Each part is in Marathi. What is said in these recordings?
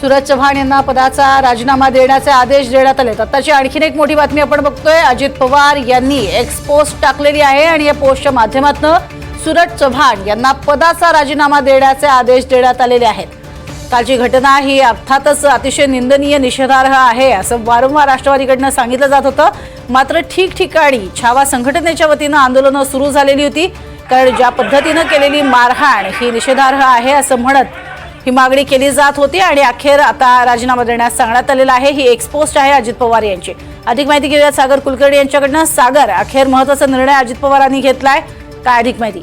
सूरज चव्हाण यांना पदाचा राजीनामा देण्याचे आदेश देण्यात आले. आताची आणखीन एक मोठी बातमी आपण बघतोय. अजित पवार यांनी एक्स पोस्ट टाकलेली आहे आणि या पोस्टच्या माध्यमातून सूरज चव्हाण यांना पदाचा राजीनामा देण्याचे आदेश देण्यात आलेले आहेत. कालची घटना ही अर्थातच अतिशय निंदनीय निषेधार्ह आहे असं वारंवार राष्ट्रवादीकडनं सांगितलं जात होतं. मात्र ठिकठिकाणी छावा संघटनेच्या वतीनं आंदोलनं सुरू झालेली होती. कारण ज्या पद्धतीनं केलेली मारहाण ही निषेधार्ह आहे असं म्हणत ही मागणी केली जात होती आणि अखेर आता राजीनामा देण्यास सांगण्यात आलेला आहे. ही एक्सपोस्ट आहे अजित पवार यांची. अधिक माहिती घेऊया सागर कुलकर्णी यांच्याकडनं. सागर अखेर महत्त्वाचा निर्णय अजित पवारांनी घेतलाय. काय अधिक माहिती?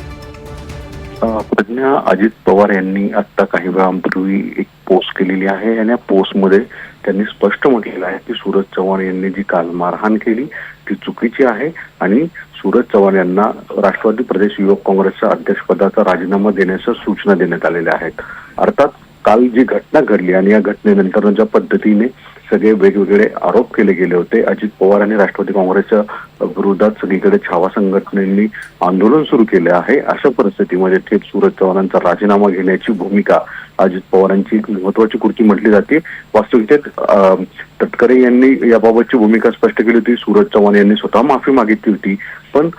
प्रज्ञा अजित पवार यांनी आता काही वेळापूर्वी एक पोस्ट केलेली आहे आणि या पोस्टमध्ये त्यांनी स्पष्ट म्हटलेलं आहे की सूरज चव्हाण यांनी जी काल मारहाण केली ती चुकीची आहे आणि सूरज चव्हाण यांना राष्ट्रवादी प्रदेश युवक काँग्रेसच्या अध्यक्षपदाचा राजीनामा देण्याच्या सूचना देण्यात आलेल्या आहेत. अर्थात काल जी घटना घडली आणि या घटनेनंतर ज्या पद्धतीने सगळे वेगवेगळे आरोप केले गेले होते. अजित पवार आणि राष्ट्रवादी काँग्रेसच्या विरोधात सगळीकडे छावा संघटनेनी आंदोलन सुरू केले आहे. अशा परिस्थितीमध्ये थेट सूरज चव्हाणांचा राजीनामा घेण्याची भूमिका अजित पवारांची एक महत्वाची कृती म्हटली जाते. वास्तविकतेत अं, तटकरे यांनी याबाबतची भूमिका स्पष्ट केली होती. सूरज चव्हाण यांनी स्वतः माफी मागितली होती. पण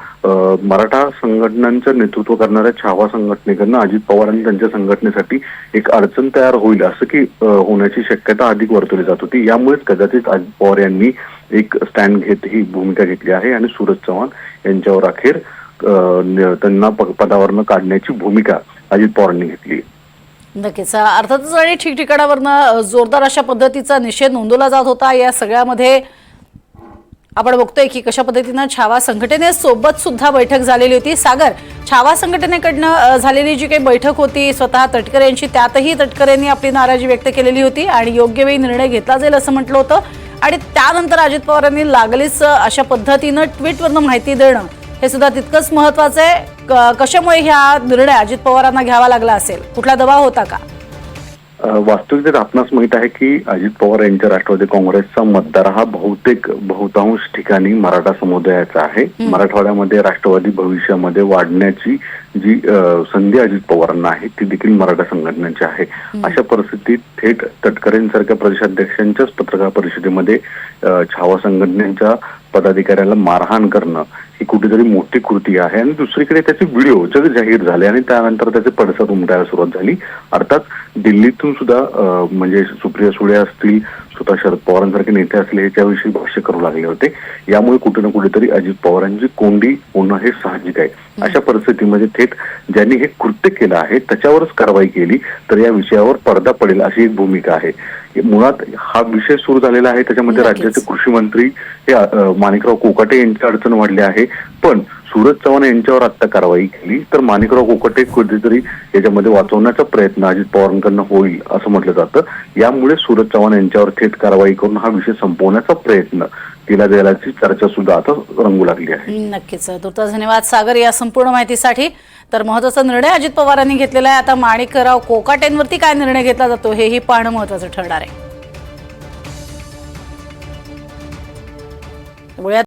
मराठा संघटनांचं नेतृत्व करणाऱ्या छावा संघटनेकडनं अजित पवार आणि त्यांच्या संघटनेसाठी एक अडचण तयार होईल असं की होण्याची शक्यता अधिक वर्तवली जात होती. यामुळेच कदाचित अजित पवार यांनी एक स्टँड घेत ही भूमिका घेतली आहे आणि सूरज चव्हाण यांच्यावर अखेर त्यांना पदावरनं काढण्याची भूमिका अजित पवारांनी घेतली नक्कीच. अर्थातच आणि ठिकठिकाणावरनं जोरदार अशा पद्धतीचा निषेध नोंदवला जात होता. या सगळ्यामध्ये आपण बघतोय की कशा पद्धतीनं छावा संघटनेसोबत सुद्धा बैठक झालेली होती. सागर छावा संघटनेकडनं झालेली जी काही बैठक होती स्वतः तटकरे यांची त्यातही तटकरेंनी आपली नाराजी व्यक्त केलेली होती आणि योग्य वेळी निर्णय घेतला जाईल असं म्हटलं होतं. आणि त्यानंतर अजित पवारांनी लागलीच अशा पद्धतीनं ट्विटवरनं माहिती देणं हे सुद्धा तितकंच महत्वाचं आहे. क- कशामुळे ह्या निर्णय अजित पवारांना घ्यावा लागला असेल? कुठला दबाव होता का? अ, वास्तविकतेत आपणास माहीत आहे की अजित पवार यांच्या राष्ट्रवादी काँग्रेसचा मतदार हा बहुतेक बहुतांश ठिकाणी मराठा समुदायाचा आहे. मराठवाड्यामध्ये राष्ट्रवादी भविष्यामध्ये वाढण्याची जी संधी अजित पवारांना आहे ती देखील मराठा संघटनांची आहे. अशा परिस्थितीत थेट तटकरेंसारख्या प्रदेशाध्यक्षांच्याच पत्रकार परिषदेमध्ये छावा संघटनेच्या पदाधिकाऱ्याला मारहाण करणं ही कुठेतरी मोठी कृती आहे. आणि दुसरीकडे त्याचे व्हिडिओ जग जाहीर झाले आणि त्यानंतर त्याचे पडसाद उमटायला सुरुवात झाली. अर्थात दिल्लीतून सुद्धा म्हणजे सुप्रिया सुळे असतील स्वतः शरद पवारांसारखे नेते असले ह्याच्याविषयी भाष्य करू लागले होते. यामुळे कुठे ना कुठेतरी अजित पवारांची कोंडी होणं हे साहजिक आहे. अशा परिस्थितीमध्ये थेट ज्यांनी हे कृत्य केलं आहे त्याच्यावरच कारवाई केली तर या विषयावर पडदा पडेल अशी एक भूमिका आहे. मुळात हा विषय सुरू झालेला आहे त्याच्यामध्ये. राज्याचे कृषी मंत्री हे माणिकराव कोकाटे यांची अडचण वाढली आहे. पण सूरज चव्हाण यांच्यावर आता कारवाई केली तर माणिकराव कोकटे कुठेतरी याच्यामध्ये वाचवण्याचा प्रयत्न अजित पवारांकडनं होईल असं म्हटलं जातं. यामुळे सूरज चव्हाण यांच्यावर थेट कारवाई करून हा विषय संपवण्याचा प्रयत्न केला गेल्याची चर्चा सुद्धा आता रंगू लागली आहे. नक्कीच धन्यवाद सागर या संपूर्ण माहितीसाठी. तर महत्त्वाचा निर्णय अजित पवारांनी घेतलेला आहे. आता माणिकराव कोकाटेंवरती काय निर्णय घेतला जातो हेही पाहणं महत्वाचं ठरणार आहे.